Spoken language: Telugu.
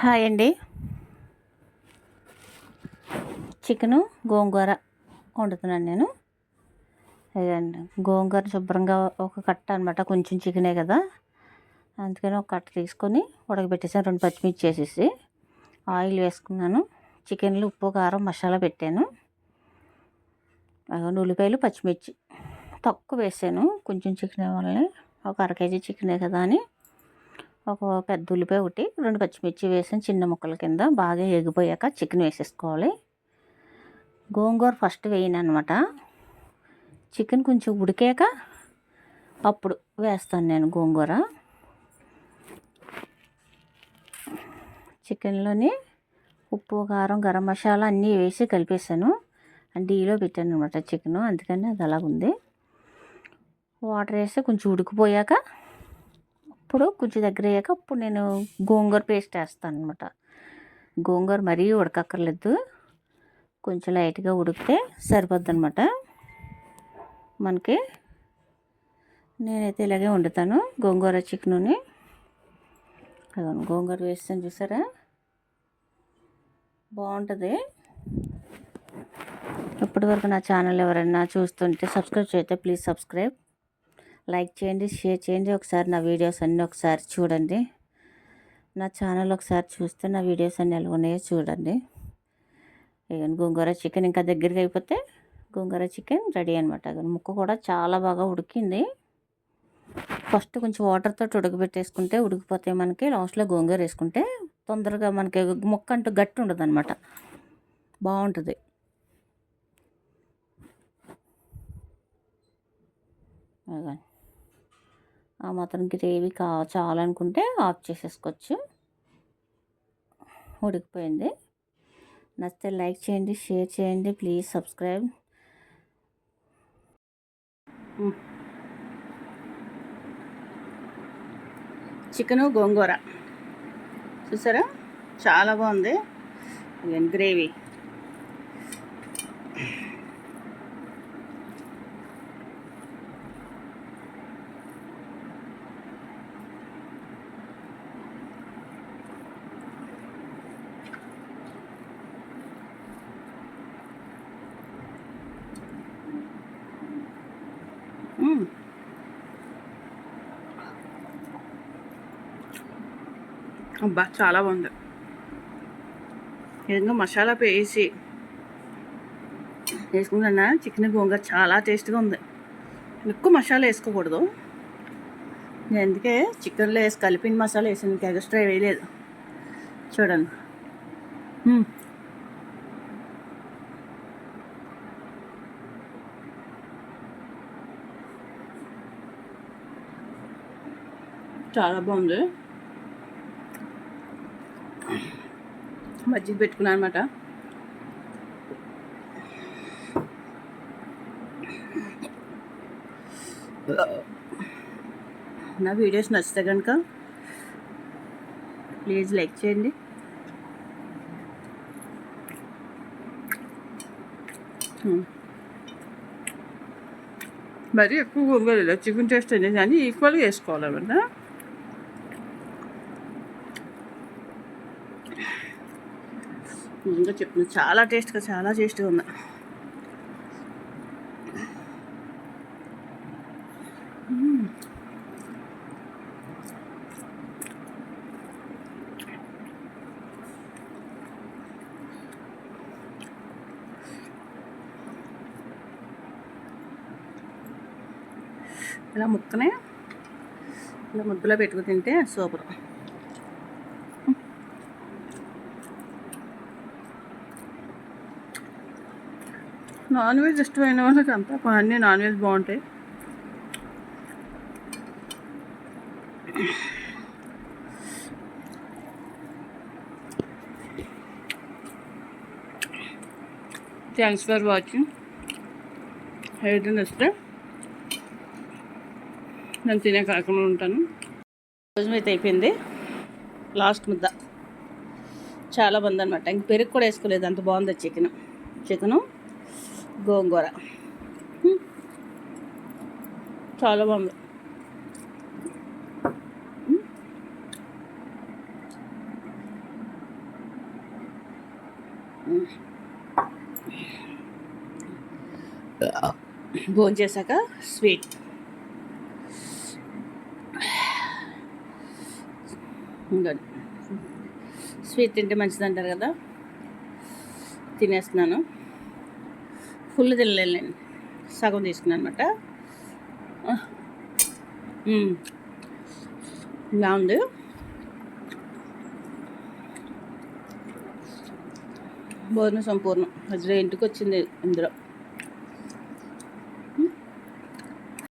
హాయ్ అండి. చికెను గోంగూర వండుతున్నాను నేను. ఇదండి గోంగూర శుభ్రంగా ఒక కట్ట అనమాట కొంచెం చికెనే కదా. అందుకని ఒక కట్ట తీసుకొని ఉడకబెట్టేసాను రెండు పచ్చిమిర్చి వేసేసి. ఆయిల్ వేసుకున్నాను చికెన్లో ఉప్పు కారం మసాలా పెట్టాను. ఉల్లిపాయలు పచ్చిమిర్చి తక్కువ వేసాను కొంచెం చికెన్ వల్లనే ఒక అర కేజీ చికెనే కదా అని. ఒక పెద్ద ఉల్లిపాయ ఒకటి రెండు పచ్చిమిర్చి వేసి చిన్న ముక్కల కింద బాగా ఎగిపోయాక చికెన్ వేసేసుకోవాలి. గోంగూర ఫస్ట్ వేయను అనమాట చికెన్ కొంచెం ఉడికాక అప్పుడు వేస్తాను నేను గోంగూర. చికెన్లోని ఉప్పు కారం గరం మసాలా అన్నీ వేసి కలిపేసాను డీలో పెట్టాను అనమాట చికెన్ అందుకని అది అలాగుంది వాటర్ వేసి కొంచెం ఉడికిపోయాక అప్పుడు కొంచెం దగ్గర అయ్యాక అప్పుడు నేను గోంగూర పేస్ట్ వేస్తాను అనమాట గోంగూర మరీ ఉడకక్కర్లేదు. కొంచెం లైట్గా ఉడికితే సరిపోద్ది అనమాట మనకి నేనైతే ఇలాగే వండుతాను గోంగూర చికెన్ని. అదిగోండి గోంగూర వేస్తాను చూసారా? బాగుంటుంది. ఇప్పటివరకు నా ఛానల్ ఎవరైనా చూస్తుంటే సబ్స్క్రైబ్ చేస్తే ప్లీజ్ సబ్స్క్రైబ్. లైక్ చేయండి షేర్ చేయండి. ఒకసారి నా వీడియోస్ అన్నీ ఒకసారి చూడండి. నా ఛానల్ ఒకసారి చూస్తే నా వీడియోస్ అన్నీ ఎలా ఉన్నాయో చూడండి. గోంగూర చికెన్ ఇంకా దగ్గరికి అయిపోతే గోంగూర చికెన్ రెడీ అనమాట ముక్క కూడా చాలా బాగా ఉడికింది. ఫస్ట్ కొంచెం వాటర్తో ఉడకబెట్టేసుకుంటే ఉడికిపోతే మనకి లాస్ట్లో గోంగూర వేసుకుంటే తొందరగా మనకి ముక్క అంటూ గట్టి ఉండదు అనమాట బాగుంటుంది ఆ మాత్రం గ్రేవీ కా చాలనుకుంటే ఆఫ్ చేసేసుకోవచ్చు. ఉడికిపోయింది. నచ్చితే లైక్ చేయండి షేర్ చేయండి ప్లీజ్ సబ్స్క్రైబ్. చికెను గోంగూర. చూసారా? చాలా బాగుంది. గ్రేవీ. Mm. అబ్బా చాలా బాగుంది. ఏదైనా మసాలా వేసి వేసుకుంటున్నా. చికెన్ గోంగూర చాలా టేస్ట్గా ఉంది. ఎక్కువ మసాలా వేసుకోకూడదు. నేను అందుకే చికెన్లో వేసి కలిపిన మసాలా వేసాను. ఇంకా ఎక్స్ట్రా వేయలేదు. చూడండి. Mm. చాలా బాగుంది. మజ్జిగ పెట్టుకున్నాను అనమాట నా వీడియోస్ నచ్చితే కనుక ప్లీజ్ లైక్ చేయండి. మరి ఎక్కువ గొంగలు చికెన్ టేస్ట్ అనేది కానీ ఈక్వల్గా వేసుకోవాలన్నమాట ఇంకా చెప్తున్నా చాలా టేస్ట్గా చాలా టేస్ట్గా ఉంది. ఇలా ముక్కనే ఇలా ముద్దలో పెట్టుకు తింటే సూపర్. నాన్ వెజ్ ఇష్టమైన వాళ్ళకి అంతా అన్నీ నాన్ వెజ్ బాగుంటాయి. థ్యాంక్స్ ఫర్ వాచింగ్ ఏదైనా ఇస్తే నేను తినే కాకుండా ఉంటాను. రోజు అయితే అయిపోయింది. లాస్ట్ ముద్ద. చాలా బాగుంది అనమాట ఇంక పెరుగు కూడా వేసుకోలేదు. అంత బాగుంది చికెన్. చికెను. గోంగూర. చాలా బాగుంది. భోజనం చేశాక స్వీట్. స్వీట్ తింటే మంచిది అంటారు కదా. తినేస్తున్నాను. ఫుల్ తినలేను సగం తీసుకున్నాను అనమాట బాగుంది భోజనం సంపూర్ణం. అసలు ఇంటికి వచ్చింది ఇందులో.